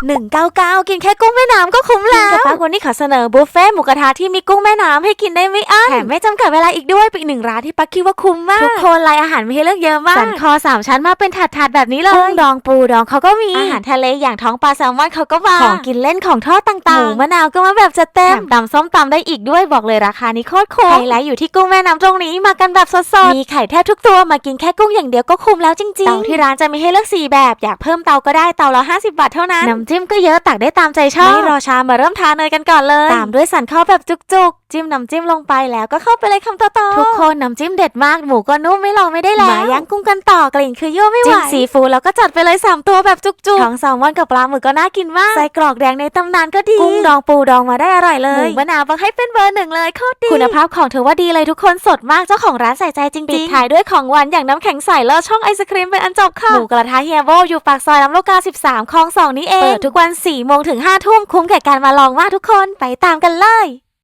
199 กินแค่กุ้งแม่น้ำก็คุ้มแล้วแต่ป้าคนนี้ขอเสนอบุฟเฟ่ต์หมูกระทะที่มีกุ้งแม่น้ำให้กินได้ไม่อั้นแถมไม่จำกัดเวลาอีกด้วยเป็นอีกหนึ่งร้านที่ปักคิดว่าคุ้มมาก ทุกคนรายอาหารมีให้เลือกเยอะมาก สันคอสามชั้นมาเป็นถาดๆแบบนี้เลยกุ้งดองปูดองเขาก็มี อาหารทะเลอย่างท้องปลาแซลมอนเขาก็มา ของกินเล่นของทอดต่างๆ หมูมะนาวก็มาแบบจะเต็มตำส้มตำได้อีกด้วยบอกเลยราคานี้โคตรคุ้มไฮไลท์อยู่ที่กุ้งแม่น้ำตรงนี้มากันแบบสดๆมีไข่แทบทุกตัวมากินแค่กุ้งอย่างเดียวก็คุ้มแล้วจริงๆเตาที่ร้านจะมีให้เลือกสี่แบบอยากเพิ่มเตาก็ได้เตาละ50บาทเท่านั้นน้ำจิ้มก็เยอะตักได้ตามใจชอบ ไม่รอช้ามาเริ่มทานเนยกันก่อนเลย ตามด้วยสันข้าวแบบจุกๆ จิ้มน้ำจิ้มลงไปแล้วก็เข้าไปเลยคำโตๆทุกคนน้ำจิ้มเด็ดมากหมูก็นุ่มไม่ลองไม่ได้แล้วมาย่างกุ้งกันต่อกลิ่นคือยั่วไม่ไหวจิ้มซีฟู้ดแล้วก็จัดไปเลย3ตัวแบบจุกๆทั้งแซลมอนกับปลาหมึกก็น่ากินมากใส่กรอกแดงในตำนานก็ดีกุ้งดองปูดองมาได้อร่อยเลยหมูมะนาวบังให้เป็นเบอร์หนึ่งเลยโคตรดีคุณภาพของเธอว่าดีเลยทุกคนสดมากเจ้าของร้านใส่ใจจริงๆปิดท้ายด้วยของหวานอย่างน้ำแข็งใสแล้วช่องไอศครีมเป็นอันจบค่ะหมูกระทะเฮียโบอยู่ปากซอยลำลูกกา 13คลองสองนี้เองเปิดทุกวัน4โมงถึง5ทุ่มคุ้มแก่การมาลองมากทุกคนไปตามกันเลย